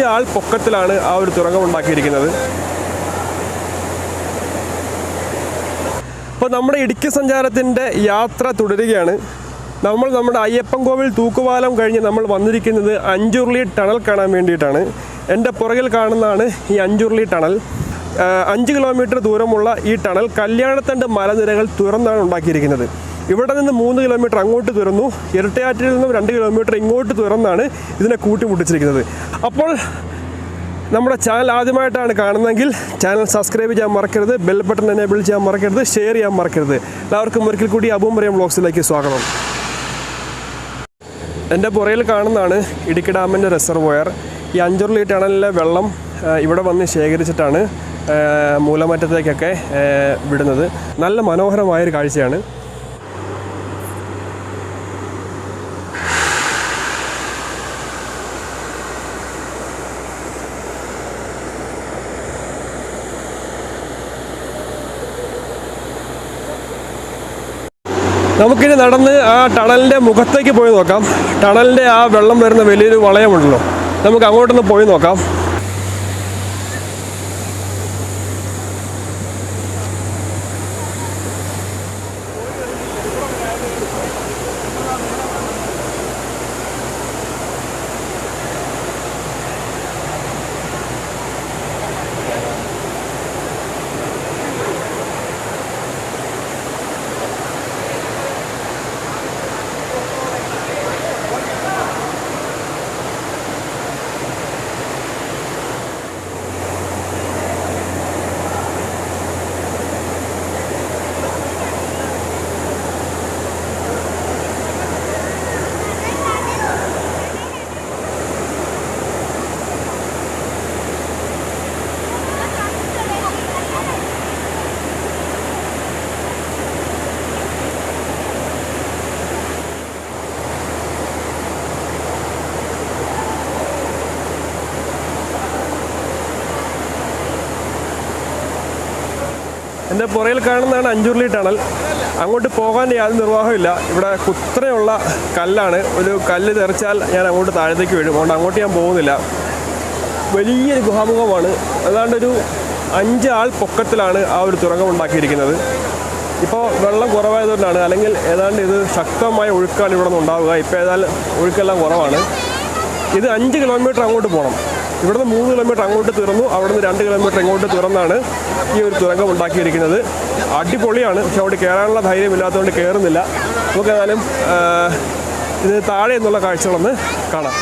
അഞ്ച് ആൾ പൊക്കത്തിലാണ് ആ ഒരു തുരങ്കം ഉണ്ടാക്കിയിരിക്കുന്നത്. അപ്പോൾ നമ്മുടെ ഇടുക്കി സഞ്ചാരത്തിന്റെ യാത്ര തുടരുകയാണ്. നമ്മൾ നമ്മുടെ അയ്യപ്പൻ കോവിൽ തൂക്കുപാലം കഴിഞ്ഞ് നമ്മൾ വന്നിരിക്കുന്നത് അഞ്ചുരുളി ടണൽ കാണാൻ വേണ്ടിയിട്ടാണ്. എന്റെ പുറകിൽ കാണുന്നതാണ് ഈ അഞ്ചുരുളി ടണൽ. അഞ്ച് കിലോമീറ്റർ ദൂരമുള്ള ഈ ടണൽ കല്യാണത്തണ്ട് മലനിരകൾ തുറന്നാണ് ഉണ്ടാക്കിയിരിക്കുന്നത്. ഇവിടെ നിന്ന് മൂന്ന് കിലോമീറ്റർ അങ്ങോട്ട് തുറന്നു ഇരട്ടയാറ്റിൽ നിന്നും രണ്ട് കിലോമീറ്റർ ഇങ്ങോട്ട് തുറന്നാണ് ഇതിനെ കൂട്ടിമുട്ടിച്ചിരിക്കുന്നത്. അപ്പോൾ നമ്മുടെ ചാനൽ ആദ്യമായിട്ടാണ് കാണുന്നതെങ്കിൽ ചാനൽ സബ്സ്ക്രൈബ് ചെയ്യാൻ മറക്കരുത് ബെൽ ബട്ടൺ എനേബിൾ ചെയ്യാൻ മറക്കരുത് ഷെയർ ചെയ്യാൻ മറക്കരുത്. എല്ലാവർക്കും ഒരിക്കൽ കൂടി അബൂമറിയം ബ്ലോഗ്സിലേക്ക് സ്വാഗതം. എന്റെ പുറയിൽ കാണുന്നതാണ് ഇടുക്കി ഡാമിന്റെ റിസർവോയർ ഈ അഞ്ചുരുളി ടണലിലെ വെള്ളം ഇവിടെ വന്ന് ശേഖരിച്ചിട്ടാണ് മൂലമറ്റത്തേക്കൊക്കെ വിടുന്നത്. നല്ല മനോഹരമായൊരു കാഴ്ചയാണ്. നമുക്കിനി നടന്ന് ആ ടണലിന്റെ മുഖത്തേക്ക് പോയി നോക്കാം. ടണലിന്റെ ആ വെള്ളം വരുന്ന വലിയൊരു വളയമുണ്ടല്ലോ. നമുക്ക് അങ്ങോട്ടൊന്ന് പോയി നോക്കാം. എന്റെ പുറയിൽ കാണുന്നതാണ് അഞ്ചുരുളി ടണൽ. അങ്ങോട്ട് പോകാൻ യാതൊരു നിർവാഹമില്ല ഇവിടെ കുത്രയുള്ള കല്ലാണ്. ഒരു കല്ല് തെറിച്ചാൽ ഞാൻ അങ്ങോട്ട് താഴത്തേക്ക് വീഴും. അതുകൊണ്ട് അങ്ങോട്ട് ഞാൻ പോകുന്നില്ല. വലിയൊരു ഗുഹാമുഖമാണ്. അഞ്ച് ആൾ പൊക്കത്തിലാണ് ആ ഒരു തുറങ്കം ഉണ്ടാക്കിയിരിക്കുന്നത്. ഇപ്പോൾ വെള്ളം കുറവായതുകൊണ്ടാണ്. അല്ലെങ്കിൽ ഏതാണ്ട് ഇത് ശക്തമായ ഒഴുക്കാണ് ഇവിടെ നിന്ന് ഉണ്ടാവുക. ഇപ്പോൾ ഏതായാലും ഒഴുക്കെല്ലാം കുറവാണ്. ഇത് അഞ്ച് കിലോമീറ്റർ അങ്ങോട്ട് പോകണം ഇവിടുന്ന് മൂന്ന് കിലോമീറ്റർ അങ്ങോട്ട് തുറന്നു. അവിടുന്ന് രണ്ട് കിലോമീറ്റർ ഇങ്ങോട്ട് തുറന്നാണ് ഈ ഒരു തുരങ്കം ഉണ്ടാക്കിയിരിക്കുന്നത്. അടിപൊളിയാണ്. പക്ഷെ അവിടെ കയറാനുള്ള ധൈര്യമില്ലാത്തതുകൊണ്ട് കയറുന്നില്ല നമുക്ക് ഏതായാലും ഇത് താഴെ എന്നുള്ള കാഴ്ചകളൊന്ന് കാണാം.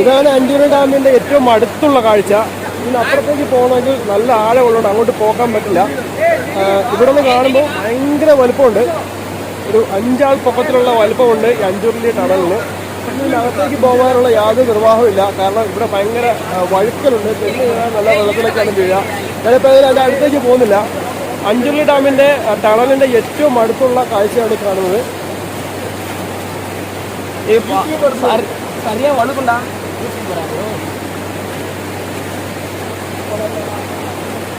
ഇതാണ് അഞ്ചൂര് ഡാമിന്റെ ഏറ്റവും അടുത്തുള്ള കാഴ്ച. ഇതിന് അപ്പുറത്തേക്ക് പോകണമെങ്കിൽ നല്ല ആഴമുള്ളതുകൊണ്ട് അങ്ങോട്ട് പോകാൻ പറ്റില്ല. ഇവിടെ നിന്ന് കാണുമ്പോൾ ഭയങ്കര വലുപ്പമുണ്ട്. ഒരു അഞ്ചാൾ പൊക്കത്തിലുള്ള വലുപ്പമുണ്ട് ഈ അഞ്ചൂരിലെ ടണലിന്. ഇതിനകത്തേക്ക് പോകാനുള്ള യാതൊരു നിർവാഹമില്ല കാരണം ഇവിടെ ഭയങ്കര വഴുക്കലുണ്ട്. തെല്ല് നല്ല വെള്ളത്തിലേക്കാണ് വീഴുക അതിൽ അതിന്റെ അടുത്തേക്ക് പോകുന്നില്ല. അഞ്ചുള്ളി ഡാമിന്റെ ടണലിന്റെ ഏറ്റവും അടുത്തുള്ള കാഴ്ചയാണ് ഈ సరిగా వండుకుంటా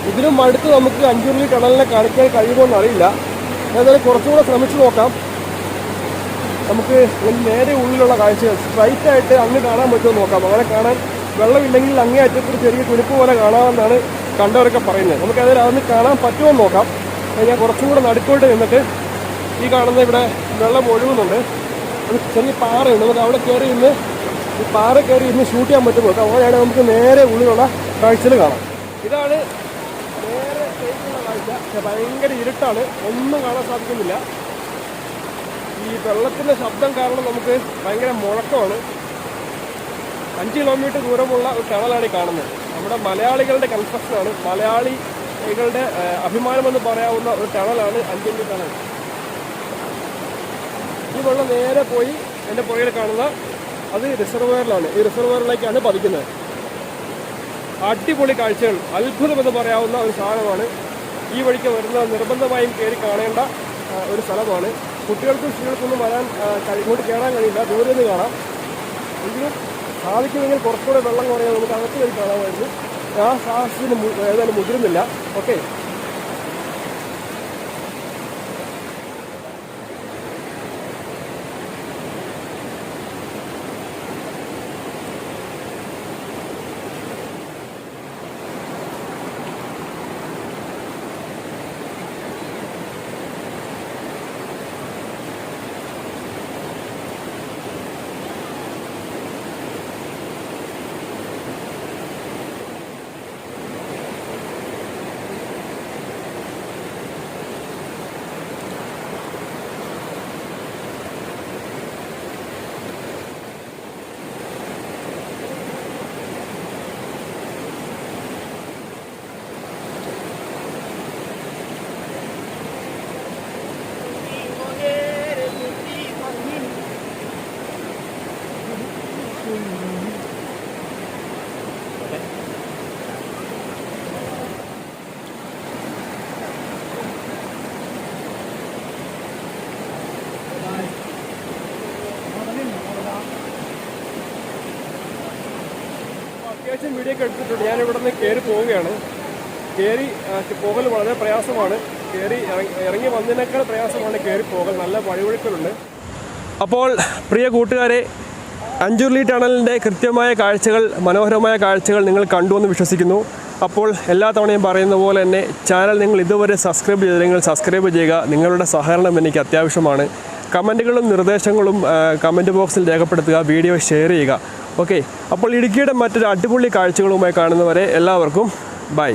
ഇതിനും അടുത്ത് നമുക്ക് അഞ്ചുരുളി കടലിനെ കാണിക്കാൻ കഴിയുമോ അറിയില്ല. ഏതായാലും കുറച്ചുകൂടെ ശ്രമിച്ചു നോക്കാം. നമുക്ക് നേരെ ഉള്ളിലുള്ള കാഴ്ചകൾ. സ്ട്രൈറ്റ് ആയിട്ട് അങ്ങ് കാണാൻ പറ്റുമോ നോക്കാം. അങ്ങനെ കാണാൻ വെള്ളമില്ലെങ്കിൽ അങ്ങേ അറ്റത്തൊരു ചെറിയ തുണിപ്പ് പോലെ കാണാമെന്നാണ് കണ്ടവരൊക്കെ പറയുന്നത്. നമുക്ക് അതിൽ അതൊന്ന് കാണാൻ പറ്റുമോ നോക്കാം. ഞാൻ കുറച്ചും കൂടെ നടുക്കോട്ട് നിന്നിട്ട് ഈ കാണുന്ന ഇവിടെ വെള്ളം ഒഴുകുന്നുണ്ട്. ഒരു ചെറിയ പാറയുണ്ട്. നമുക്ക് അവിടെ കയറി നിന്ന് ഈ പാറ കയറി ഇന്ന് ഷൂട്ട് ചെയ്യാൻ പറ്റുമോ? അങ്ങനെയാണ് നമുക്ക് നേരെ ഉള്ളിലുള്ള കാഴ്ചകൾ കാണാം. ഇതാണ് നേരെ കാഴ്ച. ഭയങ്കര ഇരുട്ടാണ്. ഒന്നും കാണാൻ സാധിക്കുന്നില്ല. ഈ വെള്ളത്തിന്റെ ശബ്ദം കാരണം നമുക്ക് ഭയങ്കര മുഴക്കമാണ്. അഞ്ച് കിലോമീറ്റർ ദൂരമുള്ള ഒരു ടണലാണ് ഈ കാണുന്നത്. നമ്മുടെ മലയാളികളുടെ കൺസ്ട്രക്ഷനാണ് മലയാളികളുടെ അഭിമാനമെന്ന് പറയാവുന്ന ഒരു ടണലാണ് അഞ്ചുണ്ടി ടണൽ ഈ വെള്ളം നേരെ പോയി എന്റെ പുറകിൽ കാണുന്ന അത് റിസർവയറിലാണ് ഈ റിസർവയറിലേക്കാണ് പതിക്കുന്നത്. അടിപൊളി കാഴ്ചകൾ അത്ഭുതമെന്ന് പറയാവുന്ന ഒരു സാധനമാണ്. ഈ വഴിക്ക് വരുന്ന നിർബന്ധമായും കയറി കാണേണ്ട ഒരു സ്ഥലമാണ്. കുട്ടികൾക്കും സ്ത്രീകൾക്കൊന്നും വരാൻ ഇങ്ങോട്ട് കയറാൻ കഴിയില്ല. ദൂരെ നിന്ന് കാണാം. എങ്കിലും സാധിക്കുമെങ്കിൽ കുറച്ചുകൂടെ വെള്ളം കുറയാൻ നമുക്ക് അകത്ത് കയറി കാണാമായിരുന്നു. ആ സാഹസത്തിന് ഏതായാലും മുതിരുന്നില്ല. ഓക്കെ. അത്യാവശ്യം വീഡിയോ ഒക്കെ എടുത്തിട്ടുണ്ട്. ഞാൻ ഇവിടെ നിന്ന് കയറി പോവുകയാണ് കയറി പോകൽ വളരെ പ്രയാസമാണ്. കയറി ഇറങ്ങി വന്നതിനേക്കാൾ പ്രയാസമാണ് കയറി പോകൽ. നല്ല വഴിവഴുക്കലുണ്ട് അപ്പോൾ പ്രിയ കൂട്ടുകാരെ അഞ്ചുരുളി ടണലിന്റെ കൃത്യമായ കാഴ്ചകൾ മനോഹരമായ കാഴ്ചകൾ നിങ്ങൾ കണ്ടു എന്ന് വിശ്വസിക്കുന്നു. അപ്പോൾ എല്ലാ തവണയും പറയുന്ന പോലെ തന്നെ ചാനൽ നിങ്ങൾ ഇതുവരെ സബ്സ്ക്രൈബ് ചെയ്തില്ലെങ്കിൽ സബ്സ്ക്രൈബ് ചെയ്യുക. നിങ്ങളുടെ സഹകരണം എനിക്ക് അത്യാവശ്യമാണ്. കമന്റുകളും നിർദ്ദേശങ്ങളും കമന്റ് ബോക്സിൽ രേഖപ്പെടുത്തുക വീഡിയോ ഷെയർ ചെയ്യുക. ഓക്കെ. അപ്പോൾ ഇടുക്കിയുടെ മറ്റൊരു അടിപൊളി കാഴ്ചകളുമായി കാണുന്നവരെ എല്ലാവർക്കും ബൈ.